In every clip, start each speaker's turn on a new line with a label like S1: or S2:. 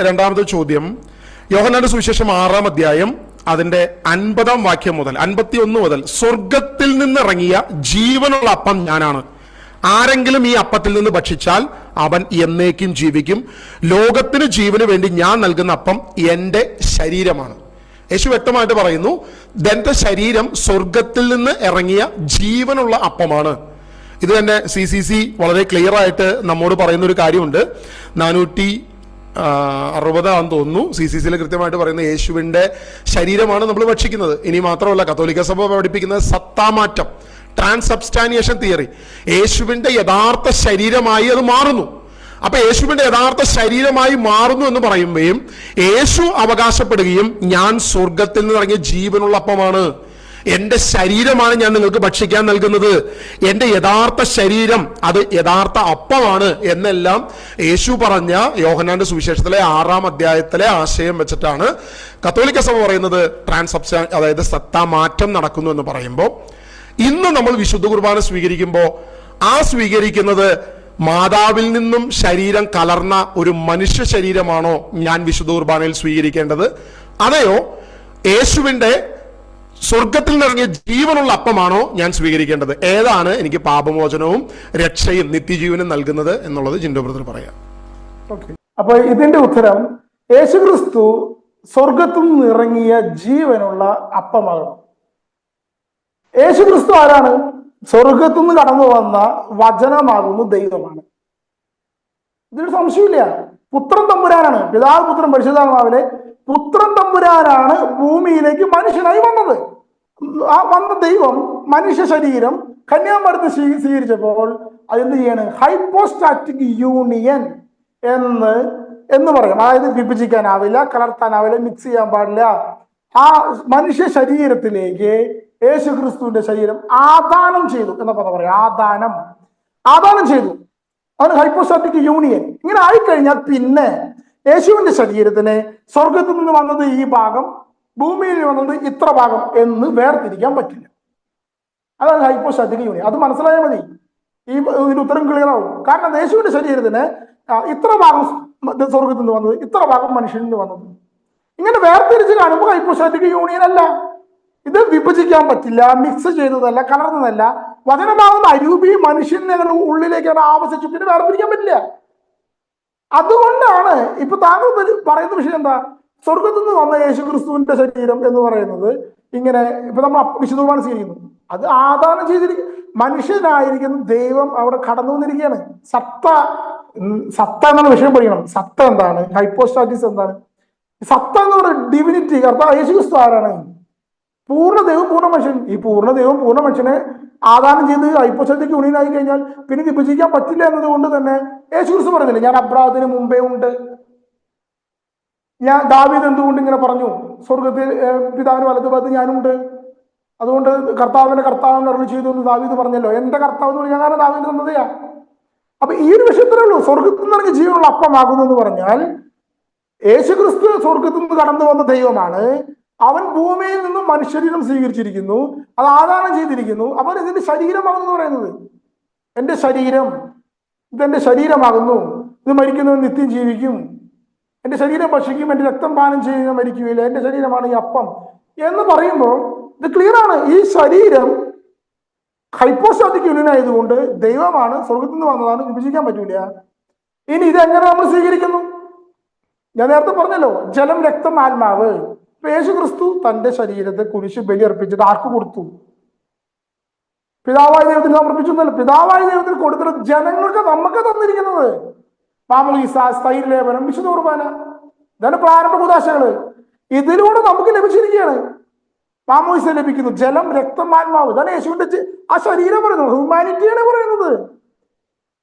S1: രണ്ടാമത്തെ ചോദ്യം. യോഹനാന്റെ സുവിശേഷം ആറാം അധ്യായം അതിന്റെ അൻപതാം വാക്യം മുതൽ അൻപത്തി ഒന്ന് മുതൽ സ്വർഗത്തിൽ നിന്നിറങ്ങിയ ജീവനുള്ള അപ്പം ഞാനാണ്. ആരെങ്കിലും ഈ അപ്പത്തിൽ നിന്ന് ഭക്ഷിച്ചാൽ അവൻ എന്നേക്കും ജീവിക്കും. ലോകത്തിന് ജീവന് വേണ്ടി ഞാൻ നൽകുന്ന അപ്പം എന്റെ ശരീരമാണ്. യേശു വ്യക്തമായിട്ട് പറയുന്നു ദന്റെ ശരീരം സ്വർഗത്തിൽ നിന്ന് ഇറങ്ങിയ ജീവനുള്ള അപ്പമാണ്. ഇത് തന്നെ സി സി സി വളരെ ക്ലിയർ ആയിട്ട് നമ്മോട് പറയുന്ന ഒരു കാര്യമുണ്ട്. നാനൂറ്റി അറുപതാണെന്ന് തോന്നുന്നു. സി സി സിയിൽ കൃത്യമായിട്ട് പറയുന്ന യേശുവിന്റെ ശരീരമാണ് നമ്മൾ ഭക്ഷിക്കുന്നത്. ഇനി മാത്രമല്ല കത്തോലിക്ക സഭ പഠിപ്പിക്കുന്നത് സത്താമാറ്റം ട്രാൻസബ്സ്റ്റാനിയേഷൻ തിയറി. യേശുവിന്റെ യഥാർത്ഥ ശരീരമായി അത് മാറുന്നു. അപ്പൊ യേശുവിന്റെ യഥാർത്ഥ ശരീരമായി മാറുന്നു എന്ന് പറയുമ്പോഴും യേശു അവകാശപ്പെടുകയും ഞാൻ സ്വർഗത്തിൽ നിന്ന് ഇറങ്ങിയ ജീവനുള്ള അപ്പമാണ്. എന്റെ ശരീരമാണ് ഞാൻ നിങ്ങൾക്ക് ഭക്ഷിക്കാൻ നൽകുന്നത്. എന്റെ യഥാർത്ഥ ശരീരം അത് യഥാർത്ഥ അപ്പമാണ് എന്നെല്ലാം യേശു പറഞ്ഞ യോഹനാന്റെ സുവിശേഷത്തിലെ ആറാം അധ്യായത്തിലെ ആശയം വെച്ചിട്ടാണ്. കത്തോലിക്ക സഭ പറയുന്നത് ട്രാൻസപ്ഷൻ അതായത് സത്താ മാറ്റം നടക്കുന്നു എന്ന് പറയുമ്പോൾ ഇന്ന് നമ്മൾ വിശുദ്ധ കുർബാന സ്വീകരിക്കുമ്പോൾ ആ സ്വീകരിക്കുന്നത് മാതാവിൽ നിന്നും ശരീരം കലർന്ന ഒരു മനുഷ്യ ശരീരമാണോ ഞാൻ വിശുദ്ധ കുർബാനയിൽ സ്വീകരിക്കേണ്ടത്? അതെയോ? യേശുവിന്റെ സ്വർഗത്തിൽ നിറങ്ങിയ ജീവനുള്ള അപ്പമാണോ ഞാൻ സ്വീകരിക്കേണ്ടത്? ഏതാണ് എനിക്ക് പാപമോചനവും രക്ഷയും നിത്യജീവനും നൽകുന്നത് എന്നുള്ളത് ജിൻഡോ പറയാം.
S2: അപ്പൊ ഇതിന്റെ ഉത്തരം യേശുക്രിസ്തു സ്വർഗത്തിൽ നിറങ്ങിയ ജീവനുള്ള അപ്പമാകണം. യേശുക്രിസ്തു ആരാണ്? സ്വർഗത്തുനിന്ന് കടന്നു വന്ന വചനമാകുന്നു ദൈവമാണ്. ഇതൊരു സംശയമില്ല പുത്രൻ തമ്പുരാനാണ്. പിതാവ് പുത്രൻ പരിശുദ്ധാത്മാവിലെ പുത്രൻ തമ്പുരാനാണ് ഭൂമിയിലേക്ക് മനുഷ്യനായി വന്നത്. ആ വന്ന ദൈവം മനുഷ്യ ശരീരം കന്യാമരത്ത് സ്വീ- സ്വീകരിച്ചപ്പോൾ അതെന്ത് ചെയ്യാണ്? ഹൈപ്പോസ്റ്റാറ്റിക് യൂണിയൻ എന്ന് എന്ന് പറയും. അതായത് വിഭജിക്കാനാവില്ല കലർത്താനാവില്ല മിക്സ് ചെയ്യാൻ പാടില്ല. ആ മനുഷ്യ ശരീരത്തിലേക്ക് യേശു ക്രിസ്തുവിന്റെ ശരീരം ആദാനം ചെയ്തു എന്ന പദം പറയാം. ആദാനം. ആദാനം ചെയ്തു. അതാണ് ഹൈപ്പോസ്റ്റാറ്റിക് യൂണിയൻ ഇങ്ങനെ ആയിക്കഴിഞ്ഞാൽ പിന്നെ യേശുവിന്റെ ശരീരത്തിന് സ്വർഗത്തിൽ നിന്ന് വന്നത് ഈ ഭാഗം ഭൂമിയിൽ വന്നത് ഇത്ര ഭാഗം എന്ന് വേർതിരിക്കാൻ പറ്റില്ല. അതാണ് ഹൈപ്പോസ്റ്റാറ്റിക് യൂണിയൻ അത് മനസ്സിലായാൽ മതി. ഈ ഇതിന് ഉത്തരം ക്ലിയർ ആവും. കാരണം യേശുവിന്റെ ശരീരത്തിന് ഇത്ര ഭാഗം സ്വർഗത്തിൽ നിന്ന് വന്നത് ഇത്ര ഭാഗം മനുഷ്യനിൽ നിന്ന് വന്നത്. ഇങ്ങനെ വേർതിരിച്ച് കാണുമ്പോൾ ഹൈപ്പോസ്റ്റാറ്റിക് യൂണിയൻ അല്ല. ഇത് വിഭജിക്കാൻ പറ്റില്ല മിക്സ് ചെയ്തതല്ല കലർന്നതല്ല വചനമാകുന്ന അരൂപി മനുഷ്യനെ ഉള്ളിലേക്ക് ഉള്ളിലേക്കാണ് ആവശ്യിച്ചു പിന്നെ വേർതിരിക്കാൻ പറ്റില്ല. അതുകൊണ്ടാണ് ഇപ്പൊ താങ്കൾ പറയുന്ന വിഷയം എന്താ? സ്വർഗത്തിൽ നിന്ന് വന്ന യേശു ക്രിസ്തുവിന്റെ ശരീരം എന്ന് പറയുന്നത് ഇങ്ങനെ ഇപ്പൊ നമ്മൾ വിശുദ്ധമാണ് സ്വീകരിക്കുന്നത് അത് ആദാനം ചെയ്തിരിക്കും മനുഷ്യനായിരിക്കുന്ന ദൈവം അവിടെ കടന്നു വന്നിരിക്കുകയാണ്. സത്ത സത്ത എന്നുള്ള വിഷയം പഠിക്കണം. സത്ത എന്താണ്? ഹൈപ്പോസ്റ്റാറ്റിസ് എന്താണ്? സത്ത എന്ന് പറയുന്നത് ഡിവിനിറ്റി കർത്താവ് യേശു ക്രിസ്തു ആരാണ്? പൂർണ ദൈവം പൂർണ മനുഷ്യൻ. ഈ പൂർണ ദൈവം പൂർണ മനുഷ്യനെ ആദാനം ചെയ്ത് ഹൈപ്പോസ്റ്റാറ്റിക് യൂണിയനായി കഴിഞ്ഞാൽ പിന്നെ വിഭജിക്കാൻ പറ്റില്ല എന്നതുകൊണ്ട് തന്നെ യേശു ക്രിസ്തു പറഞ്ഞില്ലേ ഞാൻ അബ്രാഹത്തിന് മുമ്പേ ഉണ്ട്. ഞാൻ ദാവീദ് എന്തുകൊണ്ട് ഇങ്ങനെ പറഞ്ഞു? സ്വർഗത്തിൽ പിതാവിന് വലതുഭാഗത്ത് ഞാനുണ്ട് അതുകൊണ്ട് കർത്താവിന്റെ കർത്താവിന് അരുളി ചെയ്തു എന്ന് ദാവീദ് പറഞ്ഞല്ലോ. എന്റെ കർത്താവ് എന്ന് പറഞ്ഞാൽ ഞാൻ ദാവീദ് തന്നതെയാ അപ്പൊ ഈ ഒരു വിഷയത്തിലേ ഉള്ളൂ. സ്വർഗത്തിൽ നിന്ന് ഇറങ്ങി ജീവനുള്ള അപ്പമാകുന്നു എന്ന് പറഞ്ഞാൽ യേശുക്രിസ്തു സ്വർഗത്തിൽ നിന്ന് കടന്നു വന്ന ദൈവമാണ് അവൻ ഭൂമിയിൽ നിന്നും മനുഷ്യരീരം സ്വീകരിച്ചിരിക്കുന്നു. അത് ആദാനം ചെയ്തിരിക്കുന്നു. അവൻ ഇതിന്റെ ശരീരമാകുന്നു പറയുന്നത്? എന്റെ ശരീരം. ഇതെന്റെ ശരീരമാകുന്നു. ഇത് മരിക്കുന്നവൻ നിത്യം ജീവിക്കും. എന്റെ ശരീരം ഭക്ഷിക്കും. എന്റെ രക്തം പാനം ചെയ്യുന്ന മരിക്കുകയില്ല. എന്റെ ശരീരമാണ് ഈ അപ്പം. എന്ന് പറയുമ്പോൾ ഇത് ക്ലിയർ ആണ്. ഈ ശരീരം ഹൈപ്പോസ്റ്റാറ്റിക് യൂണിയൻ ആയതുകൊണ്ട് ദൈവമാണ് സ്വർഗത്തിൽ നിന്ന് വന്നതാണ് വിഭജിക്കാൻ പറ്റൂല. ഇനി ഇതെങ്ങനെ നമ്മൾ സ്വീകരിക്കുന്നു? ഞാൻ നേരത്തെ പറഞ്ഞല്ലോ ജലം രക്തം ആത്മാവ്. ഇപ്പൊ യേശു ക്രിസ്തു തന്റെ ശരീരത്തെ കുരിശ് ബലിയർപ്പിച്ചിട്ട് ആർക്ക് കൊടുത്തു? പിതാവായ ദൈവത്തിന് സമർപ്പിച്ചു എന്നല്ല പിതാവായ ദൈവത്തിന് കൊടുത്തിട്ട് ജനങ്ങൾക്ക് നമുക്ക് തന്നിരിക്കുന്നത്. മാമോലീസ സ്ഥൈര്യലേപനം വിശുദ്ധ കുർബാന. ഇതാണ് പ്രാരംഭ കുതാശകൾ ഇതിലൂടെ നമുക്ക് ലഭിച്ചിരിക്കുകയാണ്. മാമോയിസ ലഭിക്കുന്നു. ജലം രക്തം ആത്മാവ്. ഇതാണ് യേശുവിന്റെ ആ ശരീരം പറയുന്നത്. ഹ്യൂമാനിറ്റിയാണ് പറയുന്നത്.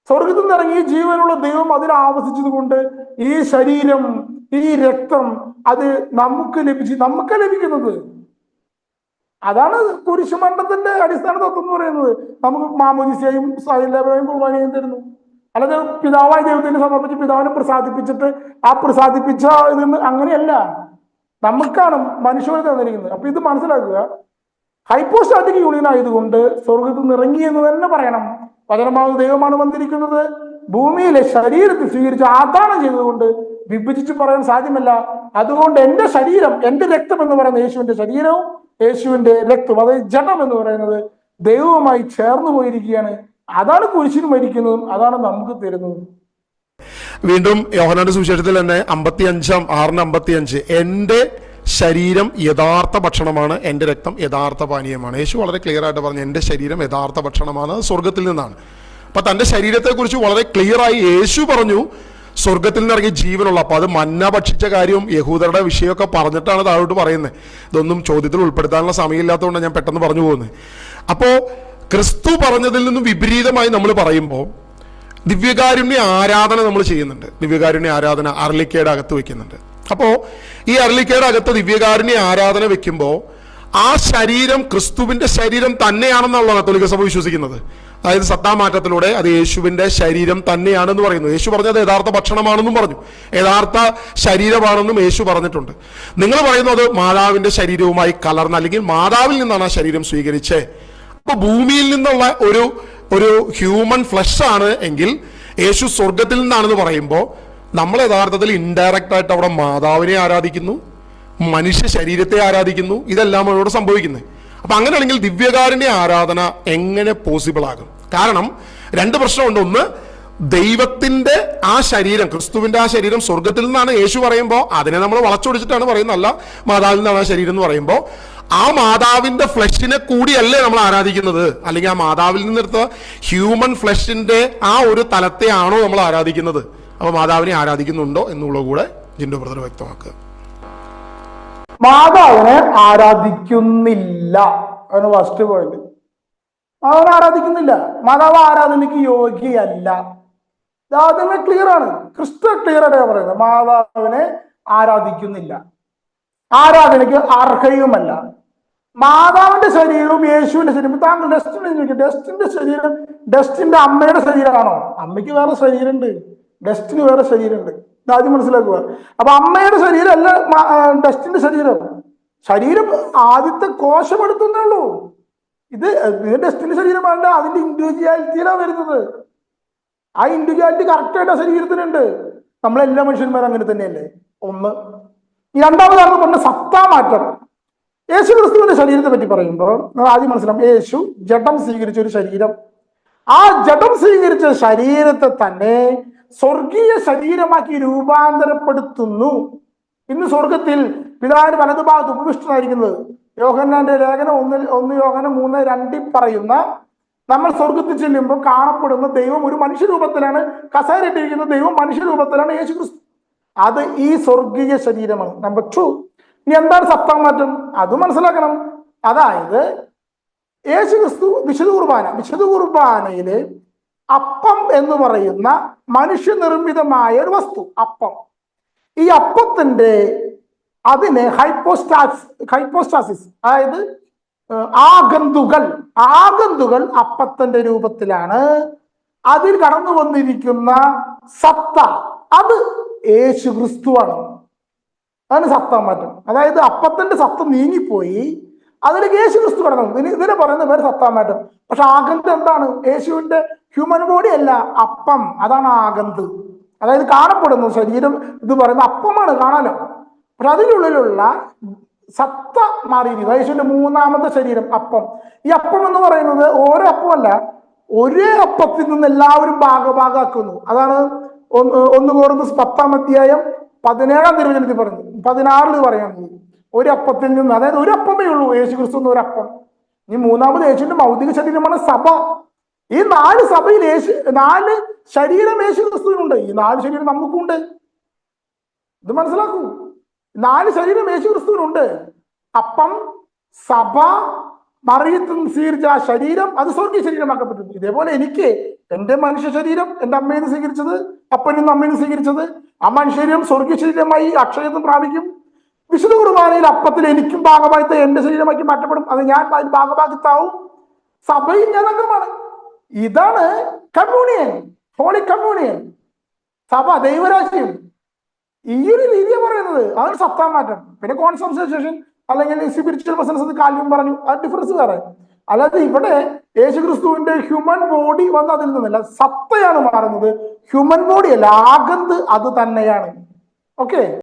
S2: സ്വർഗത്തിൽ നിന്ന് ഇറങ്ങി ജീവനുള്ള ദൈവം അതിൽ ആവസിച്ചത് കൊണ്ട് ഈ ശരീരം ഈ രക്തം അത് നമുക്ക് ലഭിച്ചു നമുക്ക് ലഭിക്കുന്നത്. അതാണ് കുരിശുമണ്ഡത്തിന്റെ അടിസ്ഥാന തത്വം എന്ന് പറയുന്നത്. നമുക്ക് മാമോദിസയും സൈലഭയും കുർബാനയും തരുന്നു. അല്ലാതെ പിതാവായ ദൈവത്തിന് സമർപ്പിച്ച് പിതാവിനെ പ്രസാദിപ്പിച്ചിട്ട് ആ പ്രസാദിപ്പിച്ച ഇതെന്ന് അങ്ങനെയല്ല. നമുക്കാണ് മനുഷ്യരെ തന്നിരിക്കുന്നത്. അപ്പൊ ഇത് മനസ്സിലാക്കുക. ഹൈപ്പോസ്റ്റാറ്റിക് യൂണിയൻ ആയതുകൊണ്ട് സ്വർഗത്തിൽ നിറങ്ങി എന്ന് തന്നെ പറയണം. വചനമാവ് ദൈവമാണ് വന്നിരിക്കുന്നത്. ഭൂമിയിലെ ശരീരത്തിൽ സ്വീകരിച്ച് ആദാനം ചെയ്തതുകൊണ്ട് വിഭജിച്ച് പറയാൻ സാധ്യമല്ല. അതുകൊണ്ട് എന്റെ ശരീരം എന്റെ രക്തം എന്ന് പറയുന്ന യേശുവിന്റെ ശരീരവും യേശുവിന്റെ രക്തവും അതായത് ജഡം എന്ന് പറയുന്നത് ദൈവവുമായി ചേർന്നു പോയിരിക്കുകയാണ്. അതാണ് കുരിശിന് മരിക്കുന്നതും അതാണ് നമുക്ക് തരുന്നതും.
S1: വീണ്ടും യോഹനാന്റെ സുവിശേഷത്തിൽ തന്നെ അമ്പത്തി അഞ്ചാം ആറിന് അമ്പത്തി അഞ്ച് എന്റെ ശരീരം യഥാർത്ഥ ഭക്ഷണമാണ് എന്റെ രക്തം യഥാർത്ഥ പാനീയമാണ്. യേശു വളരെ ക്ലിയർ ആയിട്ട് പറഞ്ഞു എന്റെ ശരീരം യഥാർത്ഥ ഭക്ഷണമാണ് സ്വർഗത്തിൽ നിന്നാണ്. അപ്പൊ തന്റെ ശരീരത്തെക്കുറിച്ച് വളരെ ക്ലിയർ ആയി യേശു പറഞ്ഞു സ്വർഗത്തിൽ നിന്ന് ഇറങ്ങിയ ജീവനുള്ള. അപ്പോൾ അത് മന്ന ഭക്ഷിച്ച കാര്യവും യഹൂദരുടെ വിഷയമൊക്കെ പറഞ്ഞിട്ടാണ് താഴോട്ട് പറയുന്നത് ഇതൊന്നും ചോദ്യത്തിൽ ഉൾപ്പെടുത്താനുള്ള സമയമില്ലാത്തതുകൊണ്ട് ഞാൻ പെട്ടെന്ന് പറഞ്ഞു പോകുന്നത്. അപ്പോൾ ക്രിസ്തു പറഞ്ഞതിൽ നിന്നും വിപരീതമായി നമ്മൾ പറയുമ്പോൾ ദിവ്യകാരുണ്യ ആരാധന നമ്മൾ ചെയ്യുന്നുണ്ട്. ദിവ്യകാരുണ്യ ആരാധന അർലിക്കയുടെ അകത്ത് വെക്കുന്നുണ്ട്. അപ്പോൾ ഈ അർലിക്കയുടെ അകത്ത് ദിവ്യകാരുണ്യ ആരാധന വെക്കുമ്പോൾ ആ ശരീരം ക്രിസ്തുവിന്റെ ശരീരം തന്നെയാണെന്നുള്ള കത്തോലിക്ക സഭ വിശ്വസിക്കുന്നത്. അതായത് സത്താമാറ്റത്തിലൂടെ അത് യേശുവിന്റെ ശരീരം തന്നെയാണെന്ന് പറയുന്നു. യേശു പറഞ്ഞത് യഥാർത്ഥ ഭക്ഷണമാണെന്നും പറഞ്ഞു. യഥാർത്ഥ ശരീരമാണെന്നും യേശു പറഞ്ഞിട്ടുണ്ട്. നിങ്ങൾ പറയുന്നത് മാതാവിന്റെ ശരീരവുമായി കലർന്ന അല്ലെങ്കിൽ മാതാവിൽ നിന്നാണ് ആ ശരീരം സ്വീകരിച്ചേ. അപ്പൊ ഭൂമിയിൽ നിന്നുള്ള ഒരു ഒരു ഹ്യൂമൻ ഫ്ലഷ് ആണ് എങ്കിൽ യേശു സ്വർഗത്തിൽ നിന്നാണെന്ന് പറയുമ്പോൾ നമ്മൾ യഥാർത്ഥത്തിൽ ഇൻഡയറക്റ്റ് ആയിട്ട് അവിടെ മാതാവിനെ ആരാധിക്കുന്നു മനുഷ്യ ശരീരത്തെ ആരാധിക്കുന്നു. ഇതെല്ലാം അവിടെ സംഭവിക്കുന്നത്. അപ്പൊ അങ്ങനെയാണെങ്കിൽ ദിവ്യകാരുണ്യ ആരാധന എങ്ങനെ പോസിബിൾ ആകും? കാരണം രണ്ട് പ്രശ്നമുണ്ട്. ഒന്ന് ദൈവത്തിന്റെ ആ ശരീരം ക്രിസ്തുവിന്റെ ആ ശരീരം സ്വർഗത്തിൽ നിന്നാണ് യേശു പറയുമ്പോൾ അതിനെ നമ്മൾ വളച്ചൊടിച്ചിട്ടാണ് പറയുന്നത്. അല്ല മാതാവിൽ നിന്നാണ് ആ ശരീരം എന്ന് പറയുമ്പോൾ ആ മാതാവിന്റെ ഫ്ലഷിനെ കൂടിയല്ലേ നമ്മൾ ആരാധിക്കുന്നത്? അല്ലെങ്കിൽ ആ മാതാവിൽ നിന്നെടുത്ത ഹ്യൂമൻ ഫ്ലഷിന്റെ ആ ഒരു തലത്തെയാണോ നമ്മൾ ആരാധിക്കുന്നത്? അപ്പൊ മാതാവിനെ ആരാധിക്കുന്നുണ്ടോ എന്നുള്ള കൂടെ ജിൻഡോ ബ്രദർ വ്യക്തമാക്കുക.
S2: മാതാവിനെ ആരാധിക്കുന്നില്ല. അതാണ് ഫസ്റ്റ് പോയിന്റ് മാതാവിനെ ആരാധിക്കുന്നില്ല. മാതാവ് ആരാധനയ്ക്ക് യോഗ്യയല്ല. ആദ്യമേ ക്ലിയർ ആണ്. ക്രിസ്തു ക്ലിയർ ആയിട്ടാണ് പറയുന്നത്. മാതാവിനെ ആരാധിക്കുന്നില്ല. ആരാധനയ്ക്ക് അർഹയുമല്ല. മാതാവിന്റെ ശരീരവും യേശുവിന്റെ ശരീരവും താങ്കൾ ഡസ്റ്റിനെ ചോദിക്കും. ഡസ്റ്റിന്റെ ശരീരം ഡസ്റ്റിന്റെ അമ്മയുടെ ശരീരമാണോ? അമ്മയ്ക്ക് വേറെ ശരീരമുണ്ട്. ഡസ്റ്റിന് വേറെ ശരീരമുണ്ട്. ആദ്യം മനസ്സിലാക്കുക. അപ്പൊ അമ്മയുടെ ശരീരം അല്ല ഡസ്റ്റിന്റെ ശരീരം. ശരീരം ആദ്യത്തെ കോശം ഉള്ളൂ. ഇത് ഇത് ഡസ്റ്റിന്റെ ശരീരമാണ് അതിന്റെ ഇൻഡിവിജ്വാലിറ്റിയിലാണ് വരുന്നത്. ആ ഇൻഡിവിജ്വാലിറ്റി കറക്റ്റായിട്ട് ആ ശരീരത്തിനുണ്ട്. നമ്മളെല്ലാ മനുഷ്യന്മാരും അങ്ങനെ തന്നെയല്ലേ? ഒന്ന്. ഈ രണ്ടാമതാണ് പറഞ്ഞ സത്താ മാറ്റം. യേശു ക്രിസ്തുവിന്റെ ശരീരത്തെ പറ്റി പറയുമ്പോൾ നമ്മൾ ആദ്യം മനസ്സിലാവും യേശു ജഡം സ്വീകരിച്ച ഒരു ശരീരം. ആ ജഡം സ്വീകരിച്ച ശരീരത്തെ തന്നെ സ്വർഗീയ ശരീരമാക്കി രൂപാന്തരപ്പെടുത്തുന്നു. ഇന്ന് സ്വർഗത്തിൽ പിതാവിന് വലതുഭാഗത്ത് ഉപവിഷ്ടനായിരിക്കുന്നത് യോഹന്നാന്റെ ലേഖനം ഒന്ന് ഒന്ന് യോഹനം മൂന്ന് രണ്ടിൽ പറയുന്ന നമ്മൾ സ്വർഗത്തിൽ ചെല്ലുമ്പോൾ കാണപ്പെടുന്ന ദൈവം ഒരു മനുഷ്യരൂപത്തിലാണ് കസേരയിട്ടിരിക്കുന്ന ദൈവം മനുഷ്യരൂപത്തിലാണ് യേശു ക്രിസ്തു അത് ഈ സ്വർഗീയ ശരീരമാണ്. നമ്പർ ടു ഇനി എന്താണ് സപ്തം മാറ്റം? അത് മനസ്സിലാക്കണം. അതായത് യേശു ക്രിസ്തു വിശുദ്ധ കുർബാന വിശുദ്ധ കുർബാനയിൽ അപ്പം എന്ന് പറയുന്ന മനുഷ്യനിർമ്മിതമായ ഒരു വസ്തു അപ്പം. ഈ അപ്പത്തിന്റെ അതിന് ഹൈപ്പോസ്റ്റാസ് ഹൈപ്പോസ്റ്റാസിസ് അതായത് ആഗന്തുകൾ ആഗന്തുകൾ അപ്പത്തിന്റെ രൂപത്തിലാണ്. അതിൽ കടന്നു വന്നിരിക്കുന്ന സത്ത അത് യേശു ക്രിസ്തുവാണ് അതിന് സത്ത മാറ്റം. അതായത് അപ്പത്തിന്റെ സത്ത നീങ്ങിപ്പോയി. അതിലേക്ക് യേശു ക്രിസ്തു കടന്നു. ഇതിന് പറയുന്ന പേര് സത്താമായിട്ട് പക്ഷെ ആഗന്ത് എന്താണ്? യേശുവിന്റെ ഹ്യൂമൻ ബോഡി അല്ല അപ്പം. അതാണ് ആഗന്ത് അതായത് കാണപ്പെടുന്നു. ശരീരം ഇത് പറയുന്ന അപ്പമാണ് കാണാലോ. പക്ഷെ അതിനുള്ളിലുള്ള സത്ത മാറിയിരിക്കുന്നു. യേശുവിന്റെ മൂന്നാമത്തെ ശരീരം അപ്പം. ഈ അപ്പം എന്ന് പറയുന്നത് ഓരോ അപ്പമല്ല ഒരേ അപ്പത്തിൽ നിന്ന് എല്ലാവരും ഭാഗഭാഗാക്കുന്നു അതാണ് ഒന്ന് കോർന്ന് പത്താം അധ്യായം പതിനേഴാം തിരുവചനത്തിൽ പറഞ്ഞു പതിനാറിൽ പറയുന്നത്. ഒരു അപ്പത്തിൽ നിന്ന് അതായത് ഒരു അപ്പമേ ഉള്ളൂ യേശു ക്രിസ്തു എന്ന ഒരപ്പം. ഇനി മൂന്നാമത് യേശുവിന്റെ ഭൗതിക ശരീരമാണ് സഭ. ഈ നാല് സഭയിൽ യേശു നാല് ശരീരം യേശു ക്രിസ്തുവിനുണ്ട് ഈ നാല് ശരീരം നമുക്കുണ്ട്. ഇത് മനസ്സിലാക്കൂ. നാല് ശരീരം യേശു ക്രിസ്തുവിനുണ്ട് അപ്പം സഭ മറിയത്തും സ്വീകരിച്ച ആ ശരീരം അത് സ്വർഗീയ ശരീരമാക്കപ്പെട്ടു ഇതേപോലെ എനിക്ക് എന്റെ മനുഷ്യ ശരീരം എന്റെ അമ്മയിൽ നിന്ന് സ്വീകരിച്ചത് അപ്പനും അമ്മയിൽ നിന്ന് സ്വീകരിച്ചത് ആ മനുഷ്യ ശരീരം സ്വർഗീയ ശരീരമായി അക്ഷയത്വം പ്രാപിക്കും. വിശുദ്ധ കുർബാനയിൽ അപ്പത്തിൽ എനിക്കും ഭാഗമായിട്ട് എന്റെ ശരീരമാക്കി മാറ്റപ്പെടും. അത് ഞാൻ അതിന് ഭാഗഭാഗത്താവും. സഭയിൽ ഞാൻ അംഗമാണ്. ഇതാണ് കമ്മ്യൂണിയൻ ഹോളി കമ്മ്യൂണിയൻ. സഭ ദൈവരാശിയും ഈ ഒരു രീതിയാണ് പറയുന്നത്. അതൊരു സത്താ മാറ്റം. പിന്നെ കോൺസെൻസേഷൻ അല്ലെങ്കിൽ സ്പിരിച്വൽ പ്രസൻസ് എന്ന് കാൽവിൻ പറഞ്ഞു. ആ ഡിഫറൻസ് വേറെ. അല്ലാതെ ഇവിടെ യേശു ക്രിസ്തുവിന്റെ ഹ്യൂമൻ ബോഡി വന്ന് അതിൽ നിന്നല്ല. സത്തയാണ് മാറുന്നത്. ഹ്യൂമൻ ബോഡി അല്ല. ആഗന്ത് അത് തന്നെയാണ്. ഓക്കെ